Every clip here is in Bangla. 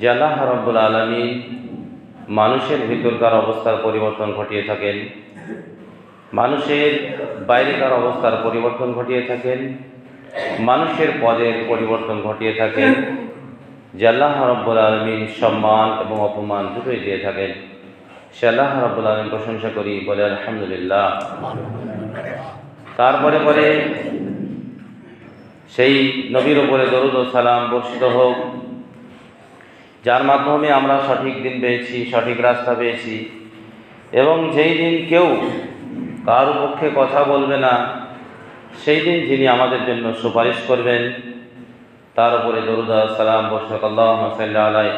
যে আল্লাহ রব্বুল আলমী মানুষের ভিতরকার অবস্থার পরিবর্তন ঘটিয়ে থাকেন, মানুষের বাইরেকার অবস্থার পরিবর্তন ঘটিয়ে থাকেন, মানুষের পদের পরিবর্তন ঘটিয়ে থাকেন, যে আল্লাহ রব্বুল আলমীর সম্মান এবং অপমান দুটোই দিয়ে থাকেন। সে আল্লাহ রব্বুল আলম প্রশংসা করি, বলে আলহামদুলিল্লাহ। তারপরে পরে সেই নবীর ওপরে দরুদ ও সালাম বর্ষিত হোক। যার মাধ্যমে আমরা সঠিক দিন পেয়েছি, সঠিক রাস্তা পেয়েছি। এবং যেই দিন কেউ কার পক্ষে কথা বলবে না, সেই দিন যিনি আমাদের জন্য সুপারিশ করবেন, তার উপরে দরুদা সালাম বর্ষক আলাই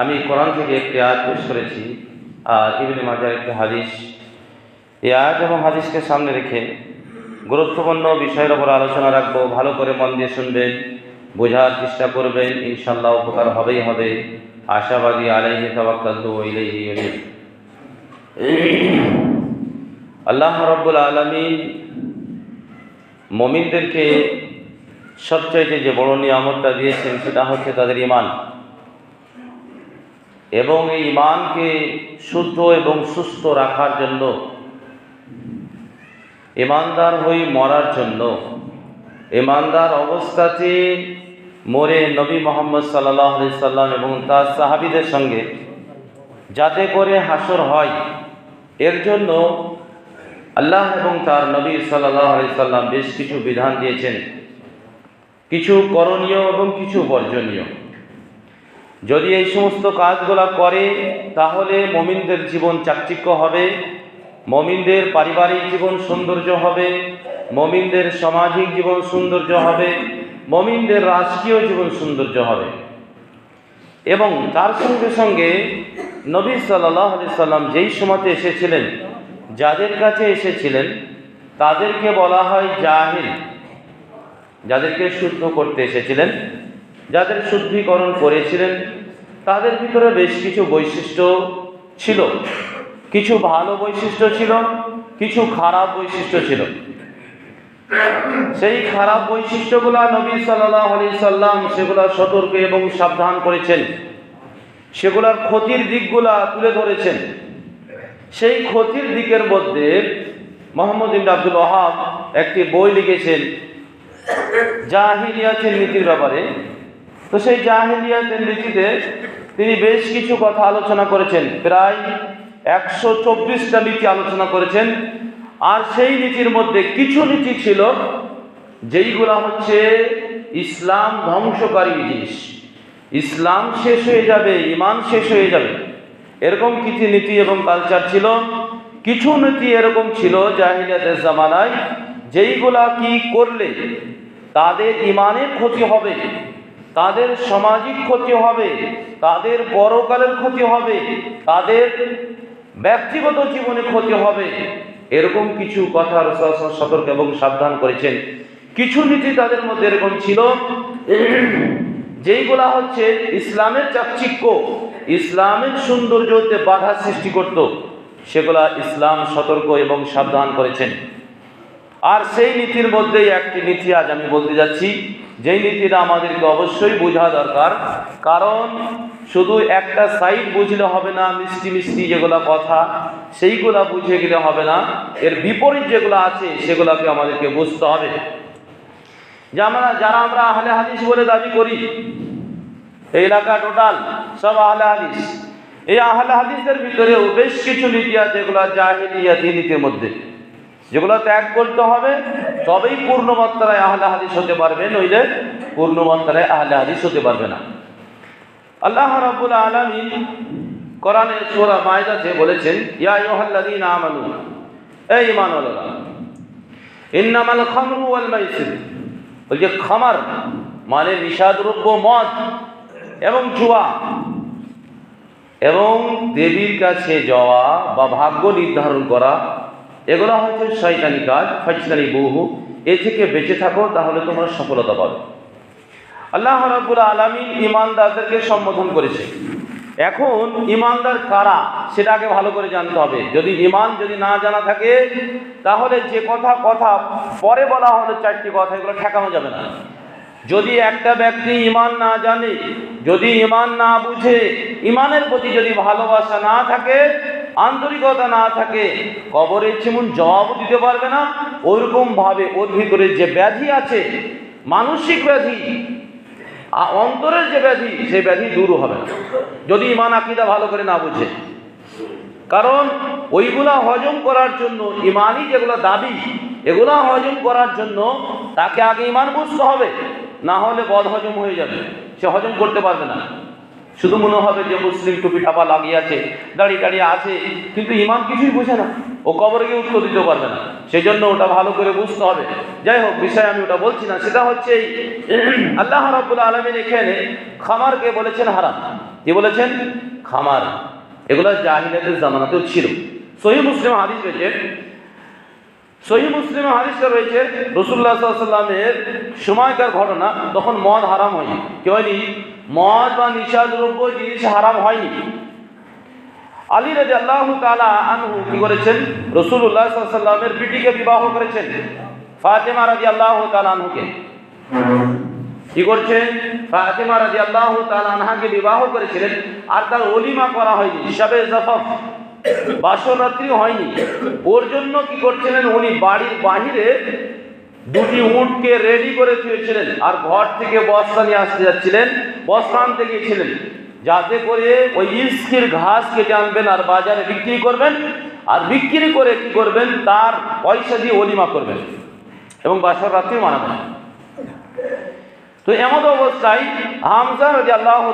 আমি কোরআন থেকে একটি আয়াত পেশ করেছি, আর ইবনে মাজার একটি হাদিস। এই আয়াত এবং হাদিসকে সামনে রেখে গুরুত্বপূর্ণ বিষয়ের ওপর আলোচনা রাখব। ভালো করে মন দিয়ে শুনবেন। বোঝার চেষ্টা করবেন ইনশাল্লাহ উপকার হবেই হবে। আশাবাদী আলাইহি তাওয়াক্কালতু ওয়া ইলাইহি ইউনিব আল্লাহ রাব্বুল আলামিন মমিনদেরকে সবচাইতে যে বড় নিয়ামতটা দিয়েছেন সেটা হচ্ছে তাদের ইমান এবং এই ইমানকে শুদ্ধ এবং সুস্থ রাখার জন্য ইমানদার হয়ে মরার জন্য ইমানদার অবস্থাতে মরে নবী মোহাম্মদ সাল্লাহ সাল্লাম এবং তার সাহাবিদের সঙ্গে যাতে করে হাসর হয়, এর জন্য আল্লাহ এবং তার নবী সাল্লাহ সাল্লাম বেশ কিছু বিধান দিয়েছেন। কিছু করণীয় এবং কিছু বর্জনীয়। যদি এই সমস্ত কাজগুলো করে, তাহলে মমিনদের জীবন চাকচিক্য হবে, মমিনদের পারিবারিক জীবন সৌন্দর্য হবে, মমিনদের সামাজিক জীবন সৌন্দর্য হবে মমিনদের রাষ্ট্রীয় জীবন সৌন্দর্য হবে। এবং তার সঙ্গে সঙ্গে নবী সাল্লাহ সাল্লাম যেই সময়তে এসেছিলেন, যাদের কাছে এসেছিলেন, তাদেরকে বলা হয় জাহিল। যাদেরকে শুদ্ধ করতে এসেছিলেন, যাদের শুদ্ধিকরণ করেছিলেন, তাদের ভিতরে বেশ কিছু বৈশিষ্ট্য ছিল। কিছু ভালো বৈশিষ্ট্য ছিল, কিছু খারাপ বৈশিষ্ট্য ছিল। সেই খারাপ বৈশিষ্ট্যগুলা নবী সাল্লাহ আলি সাল্লাম সেগুলা সতর্ক এবং সাবধান করেছেন। সেগুলার ক্ষতির দিকগুলা তুলে ধরেছেন। সেই ক্ষতির দিকের মধ্যে মোহাম্মদ ইবন আব্দুল ওহাব একটি বই লিখেছেন, জাহিলিয়াতের নীতির ব্যাপারে। তো সেই জাহিলিয়াতের নীতিতে তিনি বেশ কিছু কথা আলোচনা করেছেন। প্রায় একশো চব্বিশটা নীতি আলোচনা করেছেন। আর সেই নীতির মধ্যে কিছু নীতি ছিল যেইগুলা হচ্ছে ইসলাম ধ্বংসকারী জিনিস। ইসলাম শেষ হয়ে যাবে ইমান শেষ হয়ে যাবে। এরকম কিছু নীতি এবং কালচার ছিল। কিছু নীতি এরকম ছিল জাহিলিয়াতের জামানায়, যেইগুলা কি করলে তাদের ইমানের ক্ষতি হবে, তাদের সামাজিক ক্ষতি হবে, তাদের পরকালের ক্ষতি হবে, তাদের ব্যক্তিগত জীবনে ক্ষতি হবে এরকম কিছু কথা রসুল সতর্ক এবং সাবধান করেছেন। কিছু নীতি তাদের মধ্যে এরকম ছিল। যেইগুলা হচ্ছে ইসলামের চাকচিক্য, ইসলামের সৌন্দর্যতে বাধা সৃষ্টি করত। সেগুলা ইসলাম সতর্ক এবং সাবধান করেছেন। আর সেই নীতির মধ্যেই একটি নীতি আজ আমি বলতে যাচ্ছি। যেই নীতিটা আমাদেরকে অবশ্যই বোঝা দরকার, কারণ শুধু একটা সাইড বুঝলে হবে না, মিষ্টি মিষ্টি যেগুলো কথা, সেইগুলা বুঝে গেলে হবে না। এর বিপরীত যেগুলো আছে, সেগুলোকে আমাদেরকে বুঝতে হবে। যে আমরা, যারা আমরা আহলে হাদিস বলে দাবি করি, এই এলাকা টোটাল সব আহলে হাদিস। এই আহলে হাদিসের ভিতরেও বেশ কিছু নীতি আছে এগুলো জাহিলিয়াতি নীতির মধ্যে। যেগুলো ত্যাগ করতে হবে, তবেই পূর্ণ মাত্রায় আহলে হাদিস হতে পারবে, নইলে পূর্ণ মাত্রায় আহলে হাদিস হতে পারবে না। আল্লাহ রাব্বুল আলামিন কোরআনে সূরা মায়দাতে বলেছেন, ইয়া আইয়ুহাল্লাযীনা আমানু এই ঈমানওয়ালারা, ইন্নামাল খামরু ওয়াল মাইসির বলছে খামার মানে নিশাদ্রব্য মদ এবং জুয়া। এবং দেবীর কাছে যাওয়া বা ভাগ্য নির্ধারণ করা এগুলো হচ্ছে শয়তানি কাজ ফজলানি বহু। এ থেকে বেঁচে থাকো, তাহলে তোমরা সফলতা পাবে। আল্লাহ রাবুল আলমী ইমানদারদেরকে সম্বোধন করেছে। এখন ইমানদার কারা, সেটা আগে ভালো করে জানতে হবে। যদি ইমান যদি না জানা থাকে, তাহলে যে কথা কথা পরে বলা হলো, চারটি কথা, এগুলো ঠেকানো যাবে না। যদি একটা ব্যক্তি ইমান না জানে, যদি ইমান না বুঝে, ইমানের প্রতি যদি ভালোবাসা না থাকে, আন্তরিকতা না থাকে, কবরে যেমন জবাব দিতে পারবে না। ওরকম ভাবে ওর ভিতরে যে ব্যাধি আছে, মানসিক ব্যাধি অন্তরের যে ব্যাধি, সেই ব্যাধি দূর হবে না। যদি ইমান, আকিদা ভালো করে না বুঝে। কারণ ওইগুলা হজম করার জন্য, ইমানই যেগুলো দাবি, এগুলা হজম করার জন্য তাকে আগে ইমান বুঝতে হবে। না হলে বদ হজম হয়ে যাবে। সে হজম করতে পারবে না। শুধু মনে হবে যে মুসলিম টুপি টাপা লাগিয়ে আছে, দাঁড়িয়ে দাঁড়িয়ে আছে, কিন্তু ইমান কিছুই বুঝে না। ও কবরে গিয়ে উত্তর দিতে পারবে না। সেই জন্য ওটা ভালো করে বুঝতে হবে। যাই হোক, বিষয় আমি ওটা বলছি না। সেটা হচ্ছে এই, আল্লাহ রাব্বুল আলমিন এখানে খামারকে বলেছেন হারাম। কি বলেছেন? খামার। এগুলো জাহিলাতের জামানাতেও ছিল। সহি মুসলিম হাদিস রয়েছে সহি মুসলিম হাদিসটা রয়েছে রসুল্লাহ সাল্লামের সময়কার ঘটনা, তখন মদ হারাম হয়নি। কি হয়নি? মদ বা নিশাদ্রব্য জিনিস হারাম হয়নি। আলী রাজি আল্লাহ তালা আনহু কি করেছেন? রসুল্লাহ সাল্লামের বিটিকে বিবাহ করেছেন। ফাতেমা রাজি আল্লাহ তালা আনহুকে। কি করছেন? ফাতেমা রাজি আল্লাহ তালা আনহাকে বিবাহ করেছিলেন, আর তার অলিমা করা হয়নি। হিসাবে জফফ বাসরাত্রি হয়নি। ওর জন্য কি করছিলেন উনি? বাড়ির বাহিরে দুটি উঁটকে রেডি করে থুয়েছিলেন আর ঘর থেকে বস্তা নিয়ে আসতে যাচ্ছিলেন। বস্তা আনতে গিয়েছিলেন। যাতে করে ওই ইস্কির ঘাস কেটে আনবেন আর বাজারে বিক্রি করবেন। আর বিক্রি করে কি করবেন? তার পয়সা দিয়ে অলিমা করবেন। এবং বাসর রাত্রি মানাবেন তো এমন অবস্থায় হামজা রাজি আল্লাহ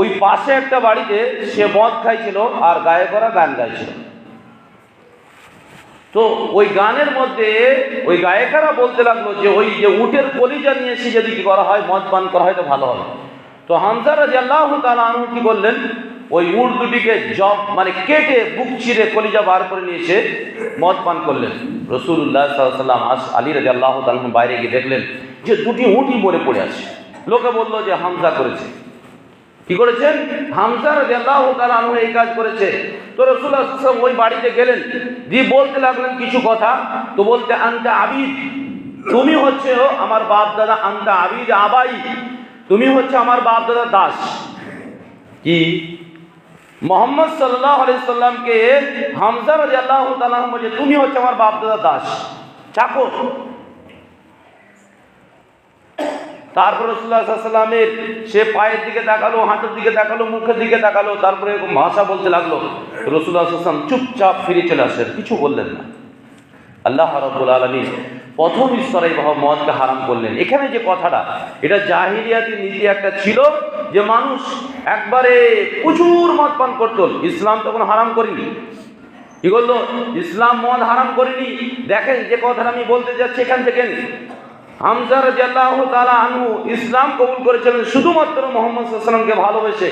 ওই পাশে একটা বাড়িতে সে মদ খাইছিল আর গায়ে করা গান গাইছিল। তো ওই গানের মধ্যে ওই গায়িকারা বলতে লাগল যে ওই যে উটের কলিজা নিয়ে এসে যদি কি করা হয়, মদ পান করা হয় তো ভালো হবে। তো হামজা রাজি আল্লাহ তালু কি করলেন ওই উট দুটিকে জব মানে কেটে বুক ছিঁড়ে কলিজা বার করে নিয়ে এসে মদ পান করলেন। রসুল্লাহ সাল্লাম আস আলী রাজি আল্লাহ তালু বাইরে গিয়ে দেখলেন যে দুটি উটই মরে পড়ে আছে। লোকে বলল যে হামজা করেছে। কি করেছেন? হামজা রাদিয়াল্লাহু তাআলা এই কাজ করেছে। তো সাল্লাল্লাহু ওই বাড়িতে গেলেন, দিয়ে বলতে লাগলেন কিছু কথা। তো বলতে, আনতা আবিদ, তুমি হচ্ছে আমার বাপ দাদা আনতা আবিদ আবাই, তুমি হচ্ছে আমার বাপ দাদা দাস। কি? মোহাম্মদ সাল্লাহ সাল্লামকে হামজা রাদিয়াল্লাহু তাআলা আনহু বলে তুমি হচ্ছে আমার বাপ দাদা দাস। চাকর। তারপর রসুল্লাহ সাল্লামের সে পায়ের দিকে তাকালো, হাঁটুর দিকে তাকালো, মুখের দিকে তাকালো, তারপরে এরকম ভাষা বলতে লাগল। রসুল্লাহ সাল্লাম চুপচাপ ফিরে চলে আসেন কিছু বললেন না। আল্লাহ রব্বুল আলমী প্রথম স্তরে বাবা মদকে হারাম করলেন। এখানে যে কথাটা, এটা জাহিরিয়াতি নীতি একটা ছিল যে মানুষ একবারে প্রচুর মদ পান করতো। ইসলাম তখন হারাম করিনি। কি বলল? ইসলাম মদ হারাম করেনি। দেখেন যে কথাটা আমি বলতে যাচ্ছি এখান থেকে। হামজা রাদিয়াল্লাহু তালা আনহু ইসলাম কবুল করেছিলেন শুধুমাত্র মোহাম্মদ সাল্লামকে ভালোবেসে।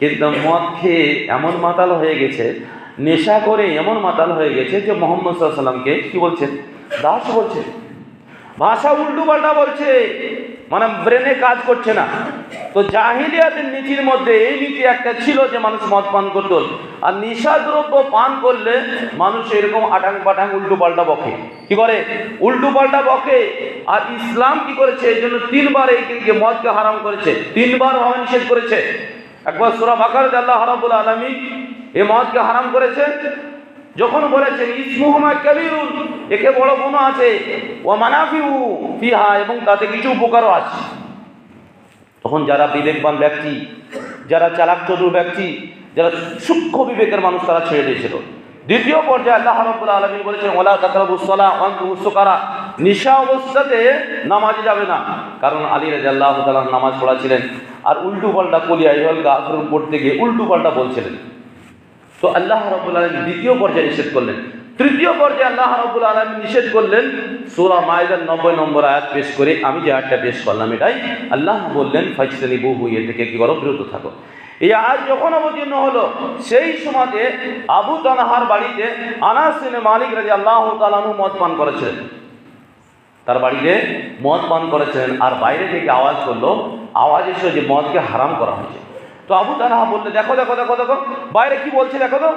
কিন্তু মদ খেয়ে এমন মাতাল হয়ে গেছে, নেশা করে এমন মাতাল হয়ে গেছে যে মোহাম্মদ সাল্লামকে কি বলছেন দাস বলছে, ভাষা উল্টো পাল্টা বলছে। মানে ব্রেনে কাজ করছে না। তো জাহিলিয়াতের নীতির মধ্যে এই নীতি একটা ছিল যে মানুষ মদ পান করত। আর নিশাদ্রব্য পান করলে মানুষ এরকম আটাং পাটাং উল্টো পাল্টা বকে। কি করে? উল্টো পাল্টা বকে। আর ইসলাম কি করেছে? এই জন্য তিনবার এই দিনকে মদকে হারাম করেছে। তিনবার ভাবে নিষেধ করেছে। একবার সুরা বাকার আল্লাহ হারাবুল আলমী এই মদকে হারাম করেছে। যখন বলেছেন ইসমুহমা কবিরুন একে বড় গুণ আছে। ও মানাফিউ ফিহা এবং তাতে কিছু উপকারও আছে। তখন যারা বিবেকবান ব্যক্তি, যারা চালাক চতুর ব্যক্তি, যারা সূক্ষ্ম বিবেকের মানুষ, তারা ছেড়ে দিয়েছিল। দ্বিতীয় পর্যায়ে আল্লাহ রব্বুল আলমী বলেছেন ওলা কাতারবুসলা অন্তরা নিশা অবস্থাতে নামাজে যাবে না। কারণ আলী রাজা আল্লাহ তালা নামাজ পড়াছিলেন। আর উল্টু পাল্টা কলিয়া ইহল গাফরুম পড়তে গিয়ে উল্টু পাল্টা বলছিলেন। তো আল্লাহ রব্বুল আলম দ্বিতীয় পর্যায়ে নিষেধ করলেন। তৃতীয় পর্যায়ে আল্লাহ রব্বুল আলম নিষেধ করলেন সোলা মায়েদার নব্বই নম্বর আয়াত পেশ করে আমি যে আয়াতটা পেশ করলাম এটাই আল্লাহ বললেন ফাইসলি বহু ইয়ে থেকে কি করো, বিরত থাকো। এই আয়াত যখন অবতীর্ণ হলো, সেই সময়তে আবু তানহার বাড়িতে আনাসিনে মালিক রাজি আল্লাহ তালানু মদ পান করেছিলেন। তার বাড়িতে মদ পান করেছিলেন আর বাইরে থেকে আওয়াজ করল, আওয়াজ এসে যে মদকে হারাম করা হয়েছে। তো আবু তানহা বললে, দেখো দেখো দেখো দেখো। বাইরে কি বলছে, দেখো তো?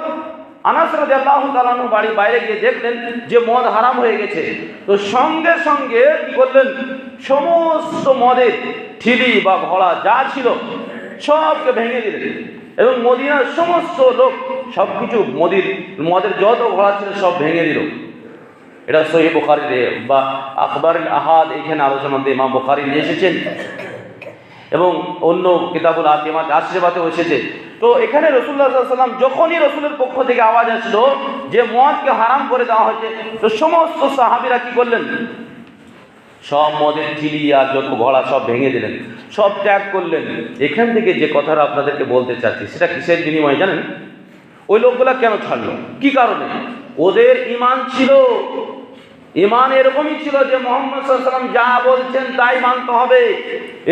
আনাস রাদিয়াল্লাহু তাআলাহু বাড়ি বাইরে গিয়ে দেখলেন যে মদ হারাম হয়ে গেছে। তো সঙ্গে সঙ্গে কি করলেন? সমস্ত মদের ঠিলি বা ঘোড়া যা ছিল সবকে ভেঙে দিলেন এবং মদিনার সমস্ত লোক সব কিছু মদির, মদের যত ঘোড়া ছিল সব ভেঙে দিল। এটা সহি বুখারিতে বা আকবর আহাদ এখানে আলোচনা আলোচনাতে ইমাম বুখারি নিয়ে এসেছেন। এবং অন্য কিতাবুল আতিমাত, আশীর্বাদেও এসেছে। তো এখানে রসুল্লাহ সাল্লাম যখনই রসুলের পক্ষ থেকে আওয়াজ আসলো যে মদকে হারাম করে দেওয়া হয়েছে, তো সমস্ত সাহাবিরা কি করলেন? সব মদের চিলি আর যত ঘোড়া সব ভেঙে দিলেন। সব ত্যাগ করলেন। এখান থেকে যে কথাটা আপনাদেরকে বলতে চাচ্ছি, সেটা কিসের বিনিময়ে জানেন? ওই লোকগুলা কেন ছাড়লো? কি কারণে? ওদের ইমান ছিল ইমান এরকমই ছিল যে মোহাম্মদ যা বলছেন তাই মানতে হবে।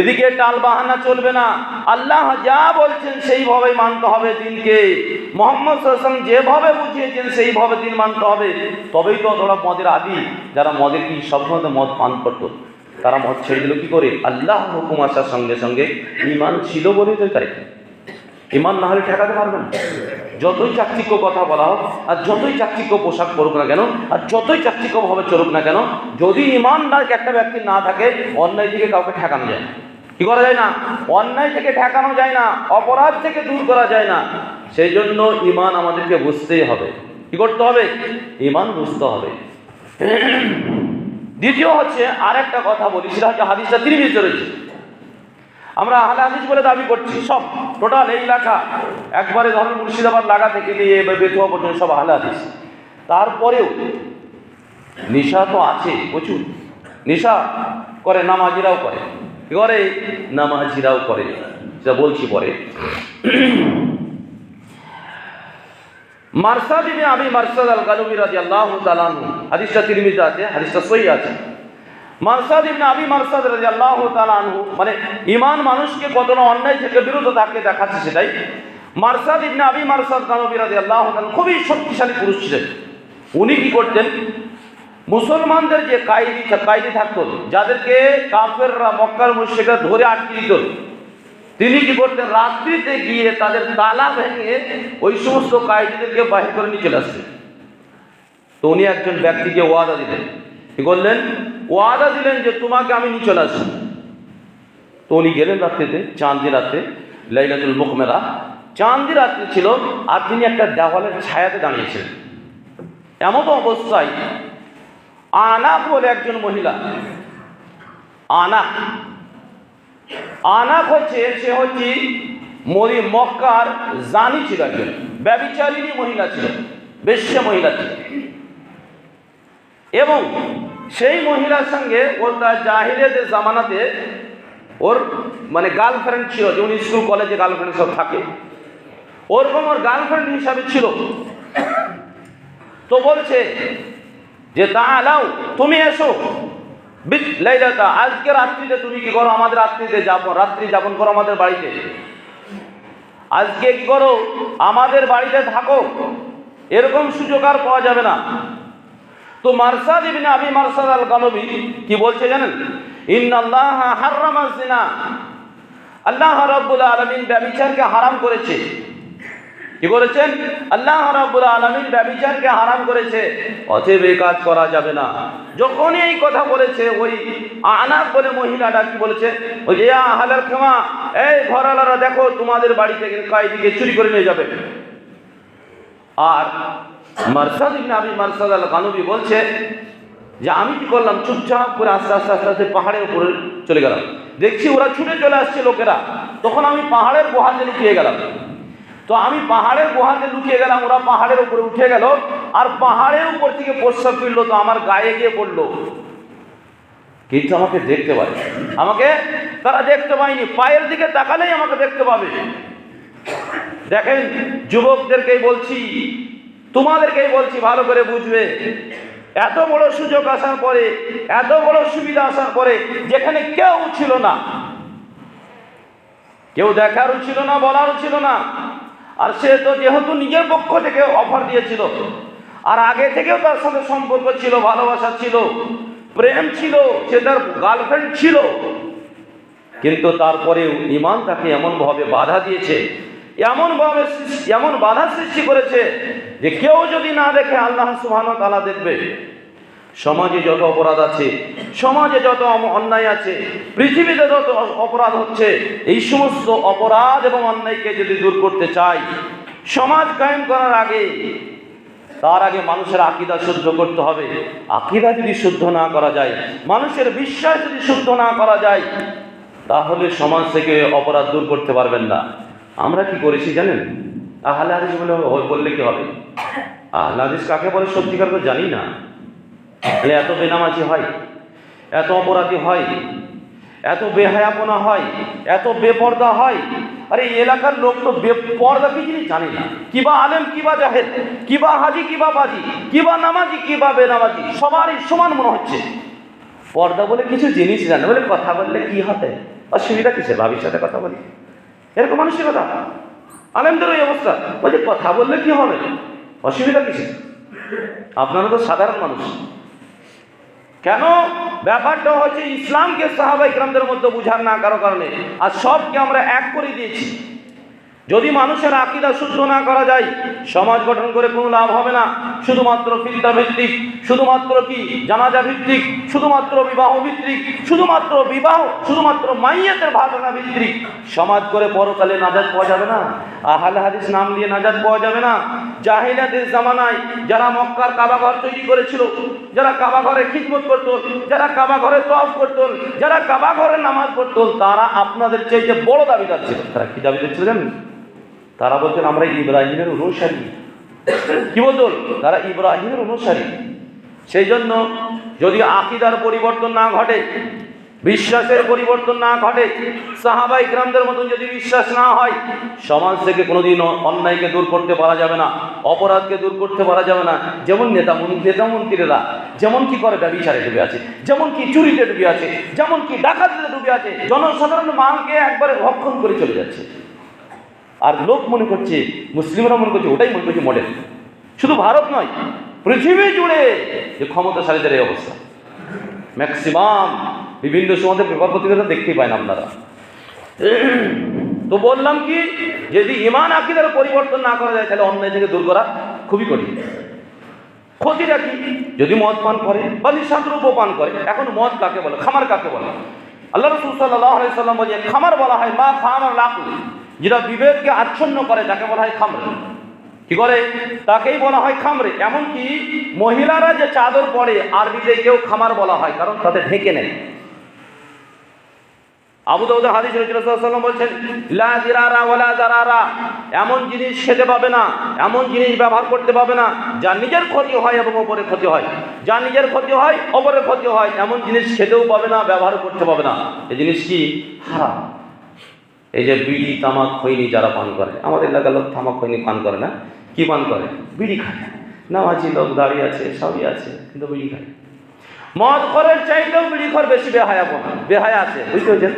এদিকে টাল বাহানা চলবে না। আল্লাহ যা বলছেন সেইভাবে মানতে হবে দিনকে। মোহাম্মদ যেভাবে বুঝিয়েছেন সেইভাবে দিন মানতে হবে। তবেই তো ওরা মদের আদি, যারা মদের কি সবসময় মদ পান করতো, তারা মদ ছেড়ে দিল কি করে? আল্লাহ হুকুম আসার সঙ্গে সঙ্গে ইমান ছিল বলেই তো তাই ইমান না হলে ঠেকাতে পারবে না। যতই চাকচিক্য কথা বলা হোক, আর যতই চাকচিক্য পোশাক পরুক না কেন, আর যতই চাকচিক্যভাবে চলুক না কেন, যদি ইমান না একটা ব্যক্তি না থাকে, অন্যায় থেকে কাউকে ঠেকানো যায় কি করা যায় না? অন্যায় থেকে ঠেকানো যায় না, অপরাধ থেকে দূর করা যায় না। সেই জন্য ইমান আমাদেরকে বুঝতেই হবে। কি করতে হবে? ইমান বুঝতে হবে। দ্বিতীয় হচ্ছে আর একটা কথা বলি, সেটা হচ্ছে হাদিসটা তিনি রয়েছে। আমরা আহলে হাদিস বলে দাবি করছি, সব টোটাল এই এলাকা একবারে ধরেন মুর্শিদাবাদ লাগা থেকে নিয়ে বেতুয়া পর্যন্ত সব আহলে হাদিস। তারপরেও নেশা তো আছে প্রচুর। নেশা করে, নামাজিরাও করে। কি করে? নামাজিরাও করে। সেটা বলছি পরে। মারসাদ ইবনে আবি মারসাদ আল গালুবি রাদিয়াল্লাহু তাআলা হাদিসটা তিরমিজি আছে, হাদিসটা সহিহ আছে। মারসাদ ইবনে আবি মারসাদ রাদিয়াল্লাহু তাআলা আনহু মানে ঈমান মানুষকে কতটা অন্যায় থেকে বিরত থাকে দেখাচ্ছে সেটাই। মারসাদ ইবনে আবি মারসাদ গালুবি রাদিয়াল্লাহু তাআলা খুবই শক্তিশালী পুরুষ ছিলেন। উনি কি করতেন? মুসলমানদের যে কায়দি কায়দি থাকতো, যাদেরকে কাফেররা মক্কার মুশরিকরা ধরে আটকে দিত, তিনি কি করতেন? রাত্রিতে গিয়ে তাদের তালা ভেঙে ওই সমস্ত কায়দিদেরকে বাহির করে নিয়ে চলে আসতেন। তো উনি একজন ব্যক্তিকে ওয়াদা দিলেন কি করলেন? ওয়াদা দিলেন যে তোমাকে আমি নিয়ে চলে আসি তো উনি গেলেন রাত্রিতে চাঁদি রাতে লাইলাতুল মুকমেরা চাঁদি রাত্রি ছিল আর তিনি একটা দেওয়ালের ছায়াতে দাঁড়িয়েছিলেন। এমন অবস্থায় আনাক বলে একজন মহিলা আনা আনাক হচ্ছে, সে হচ্ছে মরি মক্কার জানি ছিল একজন, ব্যবিচারিণী মহিলা ছিল, বেশ্যা মহিলা ছিল। এবং সেই মহিলার সঙ্গে ওর তার জাহিলিয়াতের জামানাতে ওর মানে গার্লফ্রেন্ড ছিল যেমন স্কুল কলেজে গার্লফ্রেন্ড সব থাকে। ওরকম ওর গার্লফ্রেন্ড হিসাবে ছিল। তো বলছে যে, তা আলাও তুমি এসো। লাইলাতা, আজকে রাত্রিতে তুমি কি করো? আমাদের রাত্রিতে যাব, রাত্রি যাপন করো আমাদের বাড়িতে। আজকে কি করো? আমাদের বাড়িতে থাকো। এরকম সুযোগ আর পাওয়া যাবে না। তো মারসাদ ইবনে আবি মারসাদ আল গানবি কি বলছে জানেন? ইন্নাল্লাহ হাররামা জিনা আল্লাহ রাব্বুল আলামিন ব্যভিচারকে হারাম করেছে। কি করেছেন আল্লাহ রাব্বুল আলামিন ব্যভিচারকে হারাম করেছে। অতএব এই কাজ করা যাবে না। যখনই এই কথা বলেছে, ওই আনাক বলে মহিলাটা কি বলেছে? ওই যে আহালার ক্ষমা এই ঘরালারা দেখো, তোমাদের বাড়ি থেকে চুরি করে নিয়ে যাবে। আর মারসাদ ইবনে আবি মারসাদ আল কানুবি বলছে যে আমি কি করলাম? চুপচাপ করে আস্তে আস্তে আস্তে আস্তে পাহাড়ের উপরে চলে গেলাম। দেখছি ওরা ছুটে চলে আসছে লোকেরা। তখন আমি পাহাড়ের গুহাতে লুকিয়ে গেলাম। তো আমি পাহাড়ের গুহাতে লুকিয়ে গেলাম, ওরা পাহাড়ের উপরে উঠে গেল আর পাহাড়ের উপর থেকে প্রস্রাব ফিরলো তো আমার গায়ে গিয়ে পড়ল। কিন্তু আমাকে দেখতে পায় আমাকে তারা দেখতে পায়নি। পায়ের দিকে তাকালেই আমাকে দেখতে পাবে। দেখেন, যুবকদেরকেই বলছি তোমাদেরকেই বলছি, ভালো করে বুঝবে। এত বড় সুযোগ আসার পরে, এত বড় সুবিধা আসার পরে, যেখানে কেউ ছিল না। কেউ দেখারও ছিল না, বলারও ছিল না। আর সে তো যেহেতু নিজের পক্ষ থেকে অফার দিয়েছিল, আর আগে থেকেও তার সাথে সম্পর্ক ছিল, ভালোবাসা ছিল, প্রেম ছিল, সে তার গার্লফ্রেন্ড ছিল। কিন্তু তারপরেও ইমান তাকে এমনভাবে বাধা দিয়েছে এমনভাবে এমন বাধা সৃষ্টি করেছে যে কেউ যদি না দেখে আল্লাহ সুবহান তালা দেখবে, সমাজে যত অপরাধ আছে, সমাজে যত অন্যায় আছে, পৃথিবীতে যত অপরাধ হচ্ছে, এই সমস্ত অপরাধ এবং অন্যায়কে যদি দূর করতে চাই সমাজ কায়েম করার আগে, তার আগে মানুষের আকিদা শুদ্ধ করতে হবে। আকিদা যদি শুদ্ধ না করা যায়, মানুষের বিশ্বাস যদি শুদ্ধ না করা যায়, তাহলে সমাজ থেকে অপরাধ দূর করতে পারবেন না। আমরা কি করেছি জানেন? আহলে হাদিস বলে বললে কি হবে? আহলে হাদিস কাকে বলে সত্যিকার তো জানি না। তাহলে এত বেনামাজি হয়, এত অপরাধী হয়, এত বেহায়াপনা হয়, এত বেপর্দা হয়। আরে এলাকার লোক তো বেপর্দা কি জিনিস জানি না? কিবা আলেম কিবা জাহেদ কিবা হাজি কিবা বাজি কিবা নামাজি কিবা বেনামাজি, সবারই সমান মনে হচ্ছে। পর্দা বলে কিছু জিনিস জানে, বলে কথা বললে কি হবে? অসুবিধা কিসে ভাবির সাথে কথা বলি। এরকম মানসিকতা। আলেমদের ওই অবস্থা। বলছে কথা বললে কি হবে? অসুবিধা কিছু আপনারা তো সাধারণ মানুষ। কেন? ব্যাপারটা হচ্ছে ইসলামকে সাহাবা ইকরামদের মধ্যে বুঝার না কারও কারণে। আর সবকে আমরা এক করে দিয়েছি। যদি মানুষের আকিদা শুদ্ধ না করা যায়, সমাজ গঠন করে কোনো লাভ হবে না। শুধুমাত্র ফিল্টা ভিত্তিক, শুধুমাত্র কি? জানাজা ভিত্তিক, শুধুমাত্র বিবাহ ভিত্তিক, শুধুমাত্র বিবাহ, শুধুমাত্র মাইয়াতের ভাবনা ভিত্তিক। সমাজ করে পরকালে নাজাদ পাওয়া যাবে না। আহাল হাদিস নাম দিয়ে নাজাদ পাওয়া যাবে না। জাহিলাদের জামানায় যারা মক্কার কাবাঘর তৈরি করেছিল, যারা কাবা ঘরে খিদমত করত, যারা কাবা ঘরে তফ করত, যারা কাবা ঘরে নামাজ পড়ত, তারা আপনাদের চাইতে বড় দাবিদার ছিল। তারা কি দাবিদার ছিল জানেন? তারা বলতেন আমরা ইব্রাহিমের অনুসারী। কি বলতো তারা ইব্রাহিমের অনুসারী। সেই জন্য যদি আকিদার পরিবর্তন না ঘটে, বিশ্বাসের পরিবর্তন না ঘটে, সাহাবা ইকরামদের মতন যদি বিশ্বাস না হয়, সমাজ থেকে কোনোদিন অন্যায়কে দূর করতে পারা যাবে না, অপরাধকে দূর করতে পারা যাবে না। যেমন নেতা নেতা মন্ত্রীরা যেমন কি করে ব্যবচারে ডুবে আছে, যেমন কি চুরিতে ডুবে আছে, যেমন কি ডাকাতিতে ডুবে আছে, জনসাধারণ মালকে একবারে ভক্ষণ করে চলে যাচ্ছে। আর লোক মনে করছে, মুসলিমরা মনে করছে, ওটাই মনে করছে মডেল শুধু ভারত নয়, পৃথিবী জুড়ে যে ক্ষমতাশালীদের এই অবস্থা। ম্যাক্সিমাম বিভিন্ন সময় পেপার পত্রিকাটা দেখতেই পায় না আপনারা। তো বললাম কি, যদি ইমান আকিদার পরিবর্তন না করা যায়, তাহলে অন্যায় থেকে দূর করা খুবই কঠিন। ক্ষতিটা কি? যদি মদ পান করে বা নিঃসাদ্রব্য পান করে, এখন মদ কাকে বলে? খামার কাকে বলে? আল্লাহ রসুল সাল্লাহ সাল্লাম বলছে খামার বলা হয় মা খামার লাকুল যেটা বিবেককে আচ্ছন্ন করে তাকে বলা হয় খামরে। কি করে? তাকেই বলা হয় খামরে। এমনকি মহিলারা যে চাদর পরে, আরবিতে কেউ খামার বলা হয়, কারণ তাতে ঢেকে নেয়। আবু দাউদ হাদিস রাসূলুল্লাহ বলছেন, লা এমন জিনিস খেতে পাবে না, এমন জিনিস ব্যবহার করতে পাবে না, যা নিজের ক্ষতি হয় এবং অপরে ক্ষতি হয়। যা নিজের ক্ষতি হয় অপরের ক্ষতি হয়, এমন জিনিস খেতেও পাবে না ব্যবহার করতে পাবে না। এই জিনিস কি? হারাম। এই যে বিড়ি, তামাক, খৈনি যারা পান করে, আমাদের এলাকার লোক তামাক, খৈনি পান করে না। কি পান করে? বিড়ি খায়। না নামাজি লোক দাঁড়িয়ে আছে সবই আছে, কিন্তু বিড়ি খায়। মদ খরের চাইতেও বিড়ি খর বেশি বেহায়া বোনা, বেহায়া আছে, বুঝতে পেরেছেন?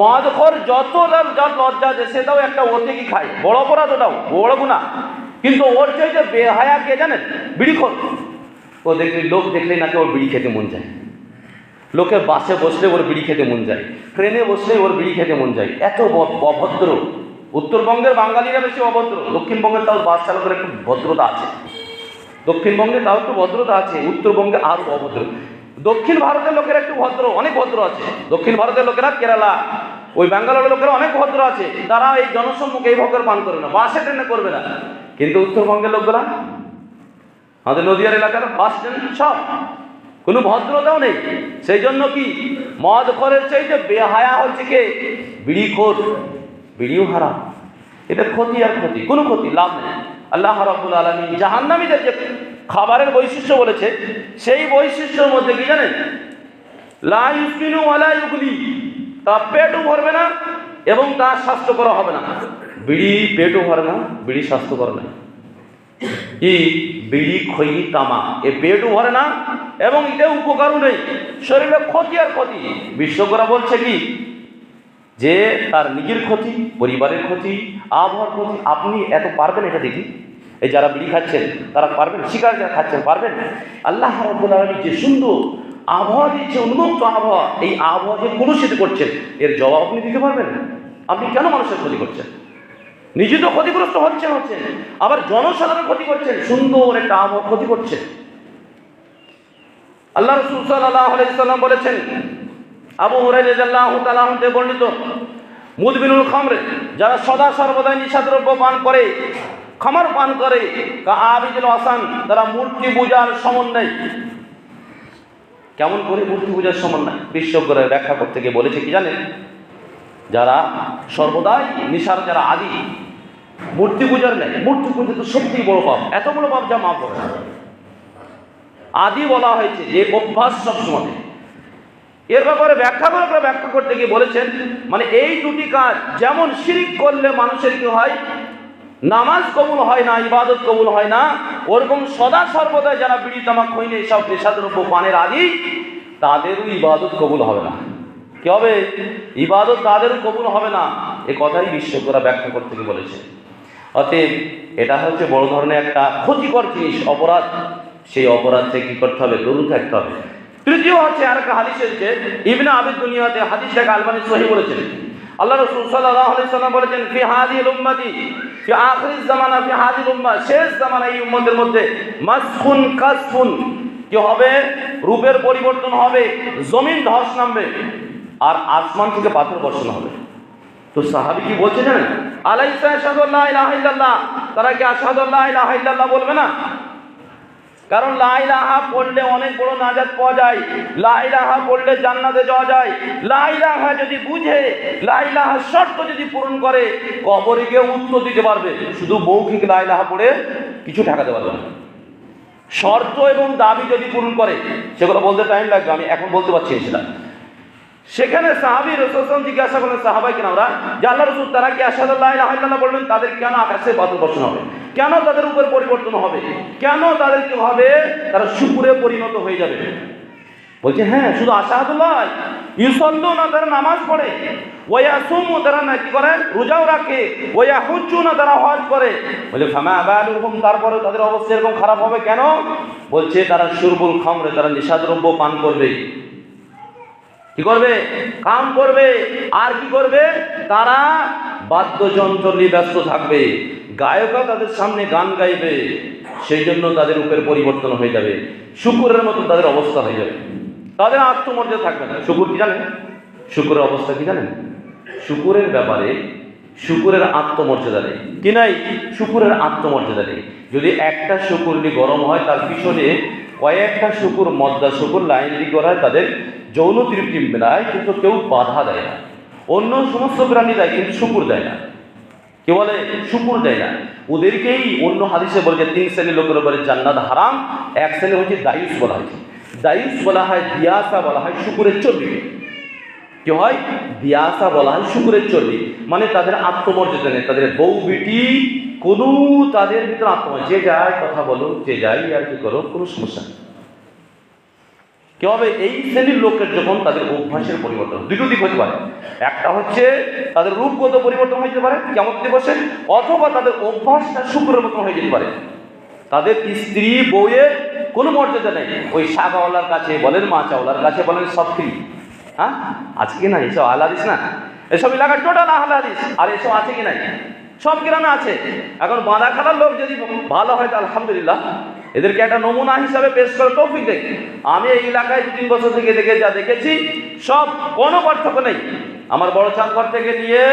মদ খর যত যত লজ্জা আছে, সেটাও একটা ওতে কি খায়। বড় অপরাধ ওটাও, বড় গুণা। কিন্তু ওর চাইতে বেহায়া কে জানেন? বিড়ি খর ও দেখলে, লোক দেখলেই নাকি ওর বিড়ি খেতে মন যায়। লোকের বাসে বসলে ওর বিড়ি খেতে মন যায়, ট্রেনে বসলে ওর বিড়ি খেতে মন যায়। এত অভদ্র। উত্তরবঙ্গের বাঙালিরা বেশি অভদ্র। দক্ষিণবঙ্গের তাও বাস চালকের একটু ভদ্রতা আছে। দক্ষিণবঙ্গে তাও একটু ভদ্রতা আছে, উত্তরবঙ্গে আরও অভদ্র। দক্ষিণ ভারতের লোকেরা একটু ভদ্র, অনেক ভদ্র আছে। দক্ষিণ ভারতের লোকেরা কেরালা, ওই ব্যাঙ্গালোরের লোকেরা অনেক ভদ্র আছে। তারা এই জনসম্মুখে এই ভদ্র পান করবে না, বাসে ট্রেনে করবে না। কিন্তু উত্তরবঙ্গের লোকগুলা, আমাদের নদীয়ার এলাকার বাস ট্রেন সব কোনো ভদ্রতাও নেই। সেই জন্য কি মদ খরের চাইতে বেহায়া হচ্ছে কে? বিড়ি খোর, বিড়িও হারাম। এটা ক্ষতি আর ক্ষতি, কোনো ক্ষতি, লাভ নেই। আল্লাহ রাব্বুল আলমী জাহান্নামীদের যে খাবারের বৈশিষ্ট্য বলেছে, সেই বৈশিষ্ট্যর মধ্যে কি জানেন? লা ইউসমিনু ওয়ালা ইউগলি তা পেটও ভরবে না এবং তা স্বাস্থ্যকর হবে না। বিড়ি পেটও ভরে না, বিড়ি স্বাস্থ্যকর নয়। কি বিড়ি খৈনি তামা। এ পেটও ভরে না এবং এটা উপকারও নেই। শরীরে ক্ষতি আর ক্ষতি। বিশ্বকরা বলছে কি? যে তার নিজের ক্ষতি, পরিবারের ক্ষতি, আবহাওয়ার ক্ষতি, আপনি এত পারবেন এটা দেখি? এই যারা বিড়ি খাচ্ছেন, তারা পারবেন? শিকার যারা খাচ্ছেন, পারবেন? আল্লাহ রাব্বুল আলামিন যে সুন্দর আবহাওয়া দিচ্ছে উন্মুক্ত আবহাওয়া, এই আবহাওয়া যে কলুষিত করছেন এর জবাব আপনি দিতে পারবেন আপনি কেন মানুষের ক্ষতি করছেন? নিজে তো ক্ষতিগ্রস্ত হচ্ছেন হচ্ছেন। আবার জনসাধারণ ক্ষতি করছেন, সুন্দর একটা আবহাওয়া ক্ষতি করছে। আল্লাহ রসুল সাল্লাহ আলাইসাল্লাম বলেছেন, আবু হুরাইল্লাহ তালাহতে বর্ণিত, মুদবিনুল খামরে, যারা সদা সর্বদাই নিশাদ্রব্য পান করে, খামার পান করে আবিদুল হাসান, তারা মূর্তি পূজার সমন্বয়। কেমন করে মূর্তি পূজার সমন্বয়? বিশ্বজ্ঞরা ব্যাখ্যা করতে গিয়ে বলেছে কি জানেন? যারা সর্বদাই নিশার যারা আদি মূর্তি পূজার নেই। মূর্তি পূজা তো সত্যিই বড় পাপ। এত বড় পাপ যা হবে না। আদি বলা হয়েছে যে, অভ্যাস সবসময়। এর ব্যাপারে ব্যাখ্যা করে করে ব্যাখ্যা করতে গিয়ে বলেছেন মানে এই দুটি কাজ যেমন শিরিক করলে মানুষের কি হয়? নামাজ কবুল হয় না, ইবাদত কবুল হয় না। ওরকম সদা সর্বদা যারা বিড়ি তামাক খৈনে এইসব নেশাদ্রব্য পানের আদি, তাদেরও ইবাদত কবুল হবে না। কি হবে? ইবাদত তাদেরও কবুল হবে না। এ কথাই বিশ্বজ্ঞরা ব্যাখ্যা করতে গিয়ে বলেছে অতএব এটা হচ্ছে বড় ধরনের একটা ক্ষতিকর জিনিস, অপরাধ। সেই অপরাধ থেকে কি করতে হবে? দূর থাকতে হবে। তৃতীয় হচ্ছে আর একটা হাদিস এসেছে, ইবনে আবিদ দুনিয়াতে হাদিসটাকে আলবানি সহি বলেছেন। আল্লাহ রসুল আলাইহি সাল্লাম বলেছেন, ফি হাদিল উম্মতি, ফি আখিরিজ জামানা, ফি হাদিল উম্মাহ শেষ জামানা এই উম্মতের মধ্যে মাসখুন কাসফুন কি হবে? রূপের পরিবর্তন হবে, জমিন ধস নামবে, আর আসমান থেকে পাথর বর্ষণ হবে। তো সাহাবি কি বলছে জানেন? আলাইসা আশহাদুল্লাহ ইলাহা ইল্লাল্লাহ। তারা কি আশহাদুল্লাহ ইলাহা ইল্লাল্লাহ বলবে না? কারণ লাইলাহা পড়লে অনেক বড় নাজাত পাওয়া যায়। লাইলাহা পড়লে জান্নাতে যাওয়া যায়। লাইলাহা যদি বুঝে লাইলাহা শর্ত যদি পূরণ করে, কবরে গিয়ে উত্তর দিতে পারবে। শুধু মৌখিক লাইলাহা পড়ে কিছু ঠেকাতে পারবে না। শর্ত এবং দাবি যদি পূরণ করে, সেগুলো বলতে টাইম লাগবে, আমি এখন বলতে পারছি সেটা। সেখানে সাহাবি রসুল জিজ্ঞাসা করলেন, সাহাবাই কেন আমরা যে আল্লাহ রসুল, তারা কি আসাদুল্লাহ বলবেন? তাদের কেন আকাশে পাথর বর্ষণ হবে? কেন তাদের উপর পরিবর্তন হবে? কেন তাদের কি হবে তারা শুকুরে পরিণত হয়ে যাবে? বলছে হ্যাঁ শুধু আশাহাদুল্লাহ ইউসল্লু না তারা নামাজ পড়ে। ওয়া সুমু তারা না কি করে? রোজাও রাখে। ওয়া হুজ্জু না তারা হজ করে। বলে, ফামা আবালুহুম তারপরে তাদের অবস্থা এরকম খারাপ হবে কেন? বলছে, তারা সুরবুল খামরে, তারা নিশাদ্রব্য পান করবে। কি করবে? কাম করবে। আর কি করবে? তারা বাদ্যযন্ত্র নিয়ে ব্যস্ত থাকবে। গায়করা তাদের সামনে গান গাইবে। সেই জন্য তাদের উপরে পরিবর্তন হয়ে যাবে। শুকুরের মতো তাদের অবস্থা হয়ে যাবে। তাদের আত্মমর্যাদা থাকবে না। শুকুর কি জানেন? শুকুরের অবস্থা কি জানেন? শুকুরের ব্যাপারে শুকুরের আত্মমর্যাদা নেই। কি নাই? শুকুরের আত্মমর্যাদা নেই। যদি একটা শুকুর গরম হয়, তার পিছনে কয়েকটা শুকুর, মদ্দা শুকুর, লাইন করা হয়, তাদের যৌন তৃপ্তি মেলায় কিন্তু কেউ বাধা দেয় না। অন্য সমস্ত প্রাণী দেয় কিন্তু শুকুর দেয় না। কে বলে? শুকুর দেয় না। ওদেরকেই অন্য হাদিসে বলে যে তিন শ্রেণির লোকের উপরে জান্নাত হারাম, এক শ্রেণি হচ্ছে দায়ুস বলা হয়েছে দায়ুস বলা হয় দিয়াসা, বলা হয় শুকুরের চর্বিকে কি হয়? দিয়াসা বলা হয় শুকুরের চর্বি। মানে তাদের আত্মমর্যাদা নেই, তাদের বউ, বিটি, কোনো তাদের ভিতরে আত্মমর্যাদা। যে যায় কথা বলো, যে যাই আর কি করো, কোনো সমস্যা নেই। কি হবে এই শ্রেণির লোকের যখন তাদের অভ্যাসের পরিবর্তন, দুটো দিক হতে পারে। একটা হচ্ছে তাদের রূপগত পরিবর্তন হয়ে যেতে পারে, কেমন দিবসে অথবা তাদের অভ্যাসটা শুক্রের মতন হয়ে যেতে পারে। তাদের স্ত্রী বউয়ের কোনো মর্যাদা নেই। ওই শাকাওয়ালার কাছে বলেন, মাচাওয়ালার কাছে বলেন, সব ফ্রি। হ্যাঁ? আছে কি না? এসব আহলাদিস না? এসব এলাকার টোটাল আহলাদিস আর এসব আছে কি নাই? সব গ্রামে আছে। এখন বাঁধা খালার লোক যদি ভালো হয় তো আলহামদুলিল্লাহ। এদেরকে একটা নমুনা হিসাবে পেশ করে তৌফিক দেয়। আমি এই এলাকায় দু তিন বছর থেকে দেখে যা দেখেছি, সব কোনো পার্থক্য নেই। আমার বড় চাঁদঘর থেকে নিয়ে,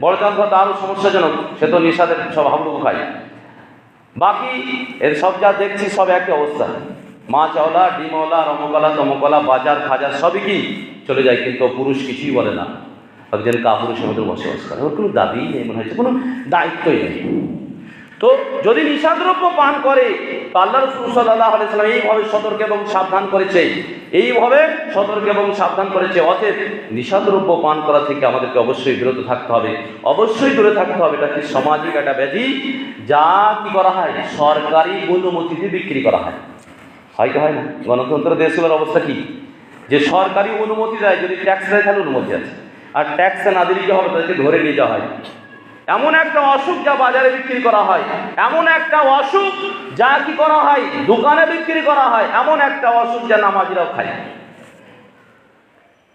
বড় চাঁদঘর তো আরও সমস্যাজনক, সে তো নিশাদের সব হাবুডুবু খায়। বাকি এর সব যা দেখছি, সব একই অবস্থা। মাছওয়ালা ডিমওয়ালা রমকলা তমকলা, বাজার ফাজার সবই কি চলে যায়, কিন্তু পুরুষ কিছুই বলে না। একজন কাপুরুষের মধ্যে বসবাস করে। ওর কোনো দাবিই নেই মনে হচ্ছে, কোনো দায়িত্বই নেই। তো যদি নিশাদ্রব্য পান করে, তো আল্লাহ রসুল সাল্লাহ আলাইসালাম এইভাবে সতর্ক এবং সাবধান করেছে। এইভাবে সতর্ক এবং সাবধান করেছে। অতএব নিশাদ্রব্য পান করা থেকে আমাদেরকে অবশ্যই বিরত থাকতে হবে। অবশ্যই দূরে থাকতে হবে। এটা কি সামাজিক একটা ব্যাধি। যা কি করা হয়? সরকারি অনুমতিতে বিক্রি করা হয়। হয় কি হয় না? গণতন্ত্র দেশগুলোর অবস্থা কি? যে সরকারি অনুমতি দেয়, যদি ট্যাক্স দেয়, তাহলে অনুমতি আছে। আর ট্যাক্সে না দিলে কি হবে? তাদেরকে ধরে নিয়ে যাওয়া হয়। এমন একটা অসুখ যা বাজারে বিক্রি করা হয়, এমন একটা অসুখ যা কি করা হয়, দোকানে বিক্রি করা হয়, এমন একটা অসুখ যা নামাজিরাও খায়।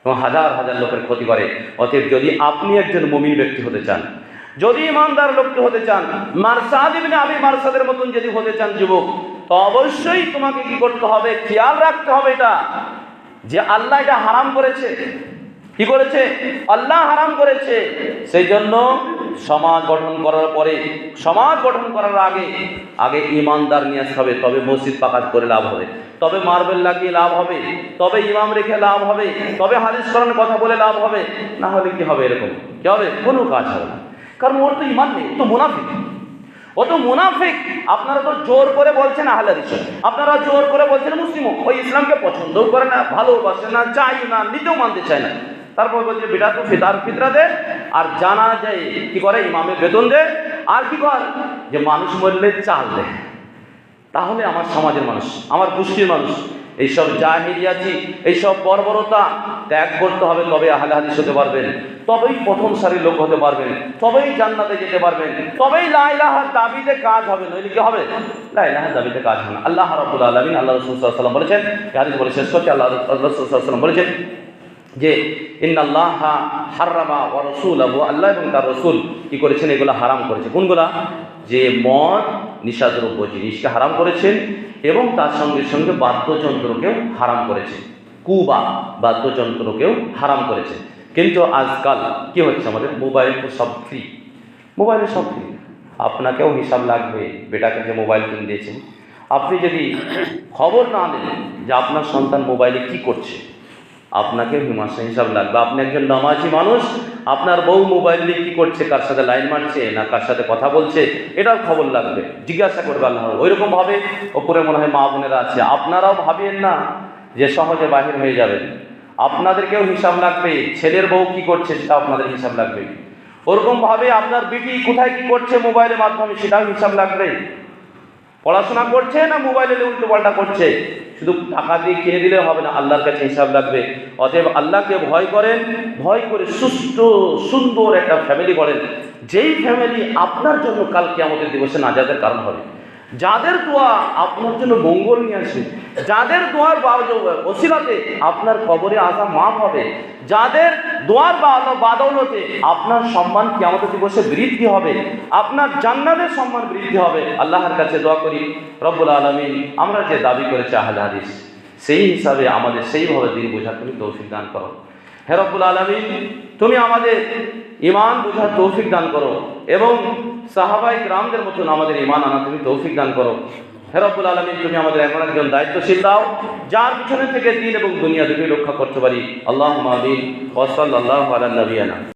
এবং হাজার হাজার লোকের ক্ষতি করে। অতএব যদি আপনি একজন মমিন ব্যক্তি হতে চান, যদি ইমানদার লোকটি হতে চান, মারসাদ ইবনে আবি মারসাদের মতন যদি হতে চান যুবক, তো অবশ্যই তোমাকে কি করতে হবে, খেয়াল রাখতে হবে এটা, যে আল্লাহ এটা হারাম করেছে। কি করেছে? আল্লাহ হারাম করেছে। সেই জন্য সমাজ গঠন করার পরে, সমাজ গঠন করার আগে আগে ইমানদার নিয়ে আসতে হবে, তবে মসজিদ পাকাত করে লাভ হবে। তবে মার্বেল লাগিয়ে লাভ হবে, তবে ইমাম রেখে লাভ হবে, তবে হাদিস করার কথা বলে লাভ হবে। না হলে কি হবে এরকম? কি হবে? কোনো কাজ হবে না। কারণ ওর তো ইমান নেই তো মুনাফিক। ও তো মুনাফিক। আপনারা তো জোর করে বলছেন আহলে হাদিস। আপনারা জোর করে বলছেন মুসলিম ওই ইসলামকে পছন্দও করে না, ভালোবাসে না চাই না, নিজেও মানতে চায় না। তারপর বলছে বেটা তো ফিতার ফিতরা দে আর জানা যায় কি করে? ইমামের বেতন দে আর কি কর? যে মানুষ মরলে চাল দে তাহলে আমার সমাজের মানুষ, আমার গোষ্ঠীর মানুষ, এইসব জাহিরিয়াজি এইসব বর্বরতা ত্যাগ করতে হবে তবে আহলে হাদিস হতে পারবেন। তবেই প্রথম সারির লোক হতে পারবেন। তবেই জান্নাতে যেতে পারবেন। তবেই লাইলাহার দাবিতে কাজ হবে। নইলে কি হবে? লাইলাহার দাবিতে কাজ হবে না। আল্লাহ রাব্বুল আলামিন, আল্লাহ রাসূল ওয়াসাল্লাম বলেছেন হাদিস বলে শেষ করতে আল্লাহ আল্লাহ রাসূল ওয়াসাল্লাম বলেছেন যে ইন্নাল্লাহ হারামা ও রসুল আবু আল্লাহ এবং তার রসুল কী করেছেন? এগুলো হারাম করেছে। কোনগুলা? যে মদ নিশাদ্রব্য জিনিসকে হারাম করেছেন এবং তার সঙ্গে সঙ্গে বাদ্যযন্ত্রকেও হারাম করেছে কুবা বাদ্যযন্ত্রকেও হারাম করেছে কিন্তু আজকাল কি হচ্ছে আমাদের? মোবাইল তো সব ফ্রি মোবাইলে সব ফ্রি আপনাকেও হিসাব লাগবে, বেটাকে যে মোবাইল কিনে দিয়েছেন। আপনি যদি খবর না নেন যে আপনার সন্তান মোবাইলে কি করছে আপনাকে হিমাশা হিসাব লাগবে আপনি একজন নামাজি মানুষ, আপনার বউ মোবাইল দিয়ে কী করছে, কার সাথে লাইন মারছে, না কার সাথে কথা বলছে এটার খবর লাগবে, জিজ্ঞাসা করবে আল্লাহ ওই রকম ভাবে ওপরে মনে হয় মা বোনেরা আছে। আপনারাও ভাবেন না যে সহজে বাহির হয়ে যাবেন। আপনাদেরকেও হিসাব লাগবে, ছেলের বউ কি করছে সেটা আপনাদের হিসাব লাগবে। ওরকমভাবে আপনার বিটি কোথায় কি করছে মোবাইলের মাধ্যমে সেটাও হিসাব লাগবে। পড়াশোনা করছে না মোবাইলে উল্টো পাল্টা করছে? শুধু টাকা দিয়ে কিনে দিলে হবে না, আল্লাহর কাছে হিসাব লাগবে অতএব আল্লাহকে ভয় করেন, ভয় করে সুস্থ সুন্দর একটা ফ্যামিলি করেন যেই ফ্যামিলি আপনার জন্য কালকে আমাদের দিবসে নাজাদের কারণ হবে। যাদের দোয়া আপনার জন্য মঙ্গল নিয়ে আসবে যাদের দোয়ার ওসিলাতে আপনার কবরে আসা মাফ হবে, যাদের দোয়ার বাদৌলতে আপনার সম্মান কি আমাদের দিবসে বৃদ্ধি হবে, আপনার জান্নাতের সম্মান বৃদ্ধি হবে, আল্লাহর কাছে দোয়া করি, রব্বুল আলমিন, আমরা যে দাবি করেছি আহলে হাদিস, সেই হিসাবে আমাদের সেইভাবে দিন বোঝা তুমি তৌফিক দান করো। হে রব্বুল আলমিন, তুমি আমাদের ইমান বোঝার তৌফিক দান করো এবং সাহাবাই গ্রামদের মতন আমাদের ইমান আনা তুমি তৌফিক দান করো। হেরাবুল আলমী তুমি আমাদের এমন একজন দায়িত্বশীল দাও, যার পিছনে থেকে দিন এবং দুনিয়া দুটি রক্ষা করতে পারি। আল্লাহ মাদিন ওসল আল্লাহ আলা